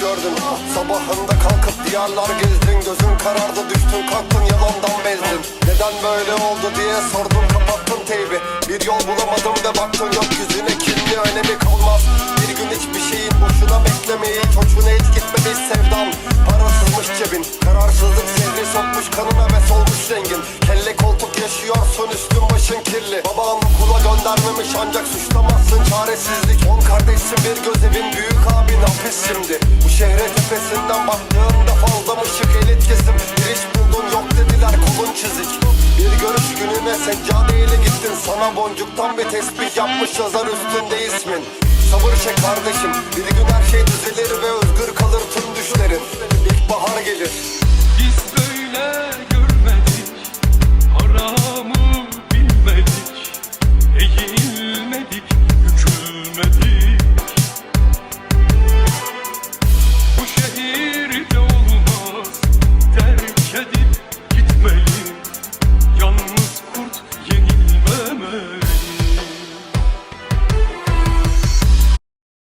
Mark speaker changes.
Speaker 1: gördün Sabahında kalkıp diyarlar gezdin. Gözün karardı düştün kalktın yalandan bezdin. Neden böyle oldu diye sordum kapattın teybi. Bir yol bulamadım ve baktın gökyüzüne kirli önemi kalmaz. Bir gün hiçbir şeyin boşuna beklemeyi Çocuğuna hiç gitmemiş sevdan Parasızmış cebin Kararsızlık zehri sokmuş kanına ve solmuş rengin. Kelle koltuk yaşıyorsun üstün başın kirli. Baban okula göndermemiş ancak suçlamazsın çaresizlik. On kardeşsin bir göz evin büyük şehre tepesinden baktığında fazla mı şık elit kesim Bir iş buldun yok dediler kolun çizik. Bir görüş gününe seccadeyle gittin. Sana boncuktan bir tesbih yapmış yazar üstünde ismin. Sabır çek kardeşim Bir gün